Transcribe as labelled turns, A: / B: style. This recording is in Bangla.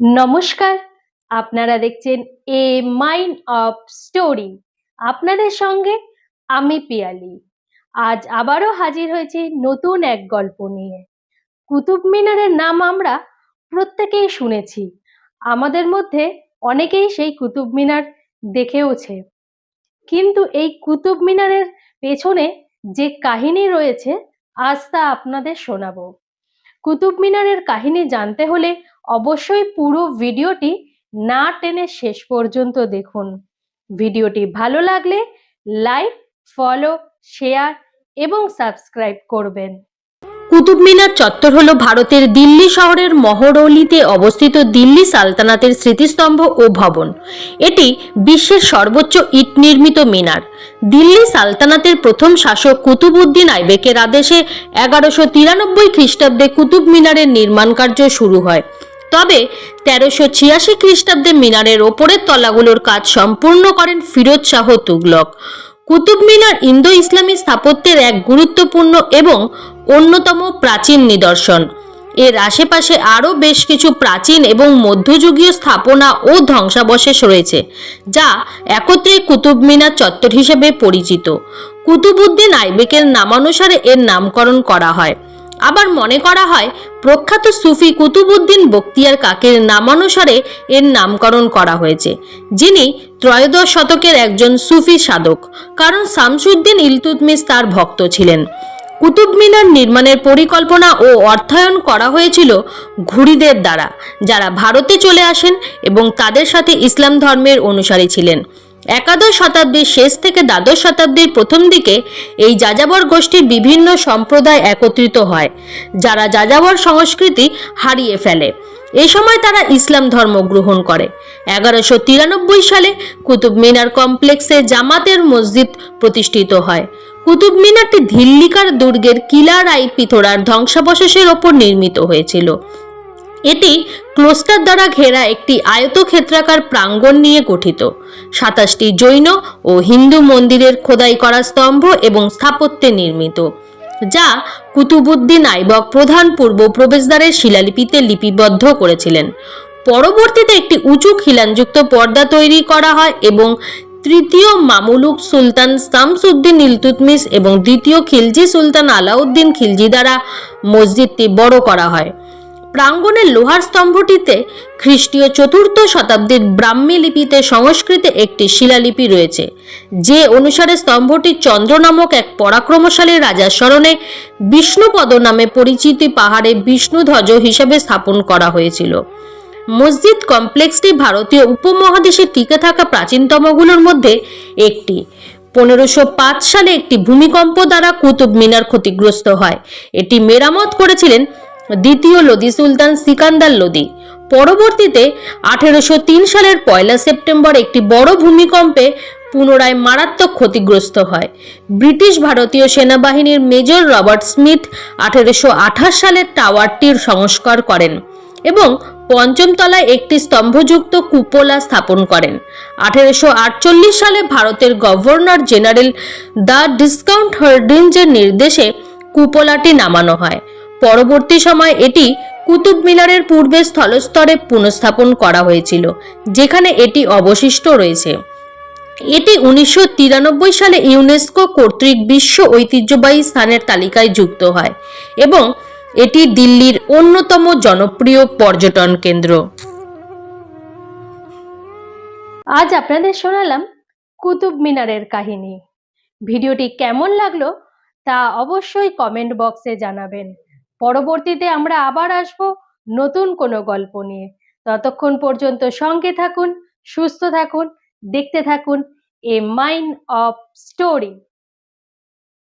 A: নমস্কার, আপনারা দেখছেন এ মাইন্ড অফ স্টোরি আপনাদের সঙ্গে আমি পিয়ালি। আজ আবারও হাজির হয়েছি নতুন এক গল্প নিয়ে। কুতুব মিনারের নাম আমরা প্রত্যেকেই শুনেছি। আমাদের মধ্যে অনেকেই সেই কুতুব মিনার দেখেওছে। কিন্তু এই কুতুব মিনারের পেছনে যে কাহিনী রয়েছে, আজ তা আপনাদের শোনাবো। কুতুব মিনারের কাহিনী জানতে হলে অবশ্যই পুরো ভিডিওটি না টেনে শেষ পর্যন্ত দেখুন। ভিডিওটি ভালো লাগলে লাইক, ফলো, শেয়ার এবং সাবস্ক্রাইব করবেন। কুতুব মিনার চত্বর হল ভারতের দিল্লি শহরের মহরৌলিতে অবস্থিত দিল্লি সালতানাতের স্মৃতিস্তম্ভ ও ভবন। এটি বিশ্বের সর্বোচ্চ ইট নির্মিত মিনার। দিল্লি সালতানাতের প্রথম শাসক কুতুবউদ্দিন আইবেকের আদেশে এগারোশো তিরানব্বই খ্রিস্টাব্দে কুতুব মিনারের নির্মাণ কার্য শুরু হয়। তবে তেরোশো ছিয়াশি খ্রিস্টাব্দে মিনারের ওপরের তলাগুলোর কাজ সম্পূর্ণ করেন ফিরোজ শাহ তুগলক। কুতুব মিনার ইন্দো ইসলামী স্থাপত্যের এক গুরুত্বপূর্ণ এবং অন্যতম প্রাচীন নিদর্শন। এর আশেপাশে আরও বেশ কিছু প্রাচীন এবং মধ্যযুগীয় স্থাপনা ও ধ্বংসাবশেষ রয়েছে, যা একত্রে কুতুব মিনার চত্বর হিসেবে পরিচিত। কুতুবউদ্দিন আইবেকের নামানুসারে এর নামকরণ করা হয়। আবার মনে করা হয়, প্রখ্যাত সুফি কুতুবউদ্দিন বক্তিয়ার কাকের নামানুসারে এর নামকরণ করা হয়েছে, যিনি ত্রয়োদশ শতকের একজন সুফি সাধক। কারণ শামসুদ্দিন ইলতুতমিশ তার ভক্ত ছিলেন। কুতুব মিনার নির্মাণের পরিকল্পনা ও অর্থায়ন করা হয়েছিল ঘুরিদের দ্বারা, যারা ভারতে চলে আসেন এবং তাদের সাথে ইসলাম ধর্মের অনুসারী ছিলেন। একাদশ শতাব্দীর শেষ থেকে দ্বাদশ শতাব্দীর প্রথম দিকে এই যাযাবর গোষ্ঠীর বিভিন্ন সম্প্রদায় একত্রিত হয়, যারা যাযাবর সংস্কৃতি হারিয়ে ফেলে। এই সময় তারা ইসলাম ধর্ম গ্রহণ করে। এগারোশো তিরানব্বই সালে কুতুব মিনার কমপ্লেক্সে জামাতের মসজিদ প্রতিষ্ঠিত হয়। কুতুব মিনারটি ধিল্লিকার দুর্গের কিলার আই পিথোরার ধ্বংসাবশেষের ওপর নির্মিত হয়েছিল। এটি ক্লোস্টার দ্বারা ঘেরা একটি আয়তক্ষেত্রাকার প্রাঙ্গণ নিয়ে গঠিত। সাতাশটি জৈন ও হিন্দু মন্দিরের খোদাই করা স্তম্ভ এবং স্থাপত্যে নির্মিত, যা কুতুবুদ্দিন আইবক প্রধান পূর্ব প্রবেশদ্বারের শিলালিপিতে লিপিবদ্ধ করেছিলেন। পরবর্তীতে একটি উঁচু খিলানযুক্ত পর্দা তৈরি করা হয় এবং তৃতীয় মামুলুক সুলতান শামসুদ্দিন ইলতুতমিশ এবং দ্বিতীয় খিলজি সুলতান আলাউদ্দিন খিলজি দ্বারা মসজিদটি বড় করা হয়। প্রাঙ্গণের লোহার স্তম্ভটিতে খ্রিস্টীয় চতুর্থ শতাব্দীর ব্রাহ্মী লিপিতে সংস্কৃতে একটি শিলালিপি রয়েছে, যে অনুসারে স্তম্ভটি চন্দ্র নামক এক পরাক্রমশালী রাজার স্মরণে বিষ্ণুপদ নামে পরিচিতি পাহাড়ে বিষ্ণুধ্বজ হিসাবে স্থাপন করা হয়েছিল। মসজিদ কমপ্লেক্সটি ভারতীয় উপমহাদেশে টিকে থাকা প্রাচীনতমগুলোর মধ্যে একটি। পনেরোশো সালে একটি ভূমিকম্প দ্বারা কুতুব মিনার ক্ষতিগ্রস্ত হয়। এটি মেরামত করেছিলেন দ্বিতীয় লোদি সুলতান সিকান্দার লোদি পরবর্তীতে আঠেরোশো তিন সালের পয়লা সেপ্টেম্বর একটি বড় ভূমিকম্পে পুনরায় মারাত্মক ক্ষতিগ্রস্ত হয়। ব্রিটিশ ভারতীয় সেনাবাহিনীর মেজর রবার্ট স্মিথ আঠেরোশো আঠাশ সালের টাওয়ারটির সংস্কার করেন এবং পঞ্চম তলায় একটি স্তম্ভযুক্ত কুপোলা স্থাপন করেন। আঠেরোশো আটচল্লিশ সালে ভারতের গভর্নর জেনারেল দ্য ডিসকাউন্ট হার্ডিঞ্জের নির্দেশে কুপোলাটি নামানো হয়। পরবর্তী সময় এটি কুতুব মিনারের পূর্বে স্থলস্তরে পুনঃস্থাপন করা হয়েছিল, যেখানে এটি অবশিষ্ট রয়েছে। এটি উনিশশো তিরানব্বই সালে ইউনেস্কো কর্তৃক বিশ্ব ঐতিহ্যবাহী স্থানের তালিকায় যুক্ত হয় এবং এটি দিল্লির অন্যতম জনপ্রিয় পর্যটন কেন্দ্র। আজ আপনাদের শোনালাম কুতুব মিনারের কাহিনী। ভিডিওটি কেমন লাগল তা অবশ্যই কমেন্ট বক্সে জানাবেন। পরবর্তীতে আমরা আবার আসব নতুন কোনো গল্প নিয়ে। ততক্ষণ পর্যন্ত সঙ্গে থাকুন, সুস্থ থাকুন, দেখতে থাকুন, এ মাইন্ড অফ স্টোরি।